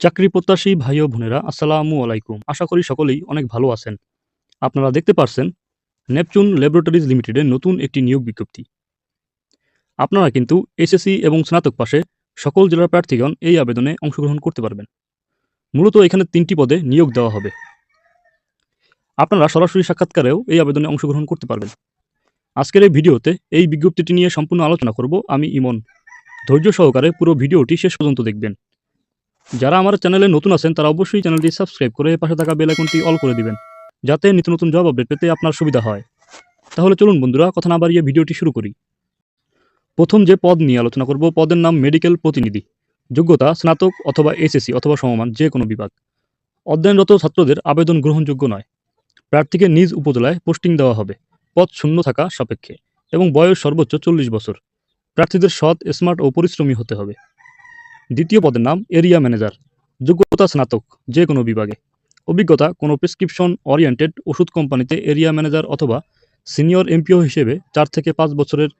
চাকরি প্রত্যাশী ভাই ও বোনেরা, আসসালামু আলাইকুম। আশা করি সকলেই অনেক ভালো আছেন। আপনারা দেখতে পারছেন নেপচুন ল্যাবরেটরিজ লিমিটেডের নতুন একটি নিয়োগ বিজ্ঞপ্তি। আপনারা কিন্তু এসএসসি এবং স্নাতক পাশে সকল জেলার প্রার্থীগণ এই আবেদনে অংশগ্রহণ করতে পারবেন। মূলত এখানে তিনটি পদে নিয়োগ দেওয়া হবে। আপনারা সরাসরি সাক্ষাৎকারেও এই আবেদনে অংশগ্রহণ করতে পারবেন। আজকের এই ভিডিওতে এই বিজ্ঞপ্তিটি নিয়ে সম্পূর্ণ আলোচনা করব আমি ইমন। ধৈর্য সহকারে পুরো ভিডিওটি শেষ পর্যন্ত দেখবেন। যারা আমার চ্যানেলে নতুন আছেন, তারা অবশ্যই চ্যানেলটি সাবস্ক্রাইব করে পাশে থাকা বেল আইকনটি অল করে দিবেন, যাতে নিত্য নতুন জব আপডেট পেতে আপনার সুবিধা হয়। তাহলে চলুন বন্ধুরা, কথা না বাড়িয়ে ভিডিওটি শুরু করি। প্রথম যে পদ নিয়ে আলোচনা করব, পদের নাম মেডিকেল প্রতিনিধি, যোগ্যতা স্নাতক অথবা এসএসসি অথবা সমমান, যে কোনো বিভাগ। অধ্যয়নরত ছাত্রদের আবেদন গ্রহণযোগ্য নয়। প্রার্থীকে নিজ উপজেলায় পোস্টিং দেওয়া হবে। পদ শূন্য থাকা সাপেক্ষে এবং বয়স সর্বোচ্চ চল্লিশ বছর। প্রার্থীদের সৎ, স্মার্ট ও পরিশ্রমী হতে হবে। দ্বিতীয় পদের নাম এরিয়া ম্যানেজার, যোগ্যতা স্নাতক, যে কোনো বিভাগে। অভিজ্ঞতা, কোনো প্রেসক্রিপশন ওরিয়েন্টেড ওষুধ কোম্পানিতে এরিয়া ম্যানেজার অথবা সিনিয়র এমপিও হিসেবে চার থেকে পাঁচ বছরের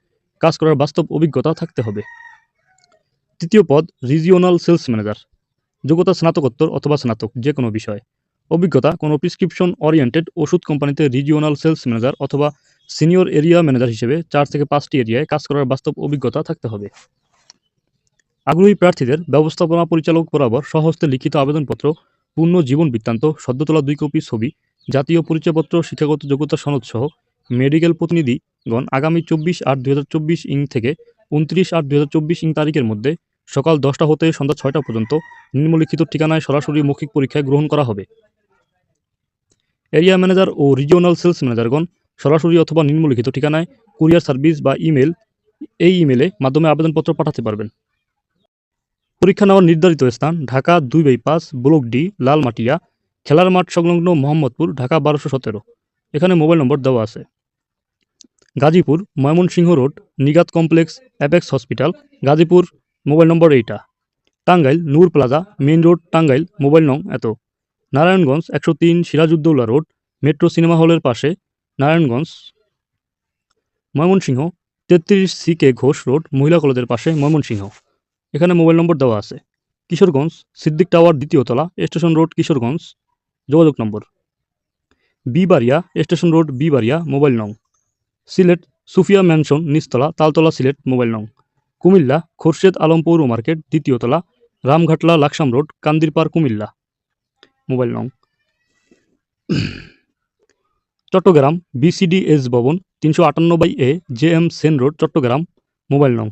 কাজ করার বাস্তব অভিজ্ঞতা থাকতে হবে। তৃতীয় পদ, রিজিওনাল সেলস ম্যানেজার, যোগ্যতা স্নাতকোত্তর অথবা স্নাতক, যে কোনো বিষয়। অভিজ্ঞতা, কোনো প্রেসক্রিপশন ওরিয়েন্টেড ওষুধ কোম্পানিতে রিজিওনাল সেলস ম্যানেজার অথবা সিনিয়র এরিয়া ম্যানেজার হিসেবে চার থেকে পাঁচটি এরিয়ায় কাজ করার বাস্তব অভিজ্ঞতা থাকতে হবে। আগ্রহী প্রার্থীদের ব্যবস্থাপনা পরিচালক বরাবর সহস্তে লিখিত আবেদনপত্র, পূর্ণ জীবন বৃত্তান্ত সদ্য তোলা দুই কপি ছবি, জাতীয় পরিচয়পত্র, শিক্ষাগত যোগ্যতা সনদ সহ মেডিকেল প্রতিনিধিগণ আগামী চব্বিশ আট চব্বিশ ইং থেকে উনত্রিশ আট চব্বিশ ইং তারিখের মধ্যে সকাল দশটা হতে সন্ধ্যা ছয়টা পর্যন্ত নিম্নলিখিত ঠিকানায় সরাসরি মৌখিক পরীক্ষায় গ্রহণ করা হবে। এরিয়া ম্যানেজার ও রিজিওনাল সেলস ম্যানেজারগণ সরাসরি অথবা নিম্নলিখিত ঠিকানায় কুরিয়ার সার্ভিস বা ইমেল, এই ইমেলে মাধ্যমে আবেদনপত্র পাঠাতে পারবেন। পরীক্ষা নেওয়ার নির্ধারিত স্থান ঢাকা দুই বাই পাঁচ ব্লক ডি, লালমাটিয়া। খেলার মাঠ সংলগ্ন মোহাম্মদপুর, ঢাকা বারোশো সতেরো। এখানে মোবাইল নম্বর দেওয়া আছে। Gazipur, Mymensingh road Nigat complex, apex hospital, Gazipur, mobile number এইটা। Tangail, Noor plaza, main road, Tangail, mobile নং এত। নারায়ণগঞ্জ, একশো তিন, সিরাজউদ্দৌলা রোড, মেট্রো সিনেমা হলের পাশে, নারায়ণগঞ্জ। ময়মনসিংহ, তেত্রিশ সি কে ঘোষ রোড, মহিলা কলেজের পাশে, ময়মনসিংহ। এখানে মোবাইল নম্বর দেওয়া আছে। কিশোরগঞ্জ, সিদ্দিক টাওয়ার দ্বিতীয় তলা, স্টেশন রোড কিশোরগঞ্জ, যোগাযোগ নম্বর। বিবাড়িয়া, স্টেশন রোড, বিবাড়িয়া, মোবাইল নং। সিলেট, সুফিয়া ম্যানশন নিচতলা, তালতলা সিলেট, মোবাইল নং। কুমিল্লা, খোরশেদ আলম পৌর মার্কেট, দ্বিতীয় তলা, রামঘাটলা, লাকসাম রোড, কান্দিরপাড়, কুমিল্লা। মোবাইল নং। চট্টগ্রাম, বিসিডিএস ভবন, তিনশো আটান্ন by A, J M Sen road, Chattogram, mobile নং।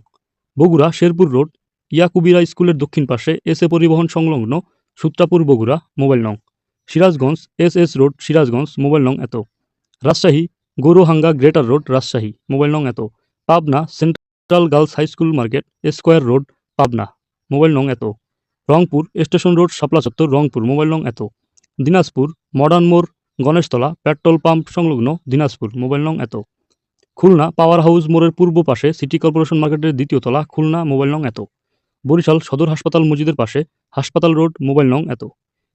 বগুড়া, শেরপুর রোড ইয়াকুবিরা স্কুলের দক্ষিণ পাশে এস এ পরিবহন সংলগ্ন সূত্রাপুর বগুড়া, মোবাইল নং। Sirajganj S S road, Sirajganj, mobile নং এত। Rajshahi, Gourhanga greater road, Rajshahi, mobile নং এত। Pabna, central girls high school market, square road, Pabna, mobile নং এত। রংপুর, স্টেশন রোড, শাপলা চত্বর, রংপুর, মোবাইল নং এত। দিনাজপুর, মডার্ন মোড়, গণেশতলা, পেট্রোল পাম্প সংলগ্ন দিনাজপুর, মোবাইল নং এত। খুলনা, পাওয়ার হাউস মোড়ের পূর্ব পাশে সিটি কর্পোরেশন মার্কেটের দ্বিতীয় তলা, খুলনা, মোবাইল নং এত। বরিশাল সদর হাসপাতাল মসজিদের পাশে হাসপাতাল রোড, মোবাইল নং এত।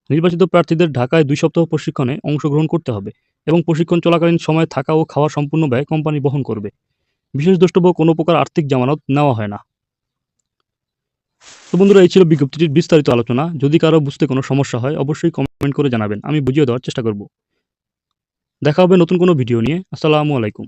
নির্বাচিত প্রার্থীদের ঢাকায় দুই সপ্তাহ প্রশিক্ষণে অংশগ্রহণ করতে হবে এবং প্রশিক্ষণ চলাকালীন সময়ে থাকা ও খাওয়া সম্পূর্ণ ব্যয় কোম্পানি বহন করবে। বিশেষ দ্রষ্টব্য, কোনো প্রকার আর্থিক জামানত নেওয়া হয় না। তো বন্ধুরা, এই ছিল বিজ্ঞপ্তিটির বিস্তারিত আলোচনা। যদি কারও বুঝতে কোনো সমস্যা হয়, অবশ্যই কমেন্ট করে জানাবেন। আমি বুঝিয়ে দেওয়ার চেষ্টা করব। দেখা হবে নতুন কোনো ভিডিও নিয়ে। আসসালামু আলাইকুম।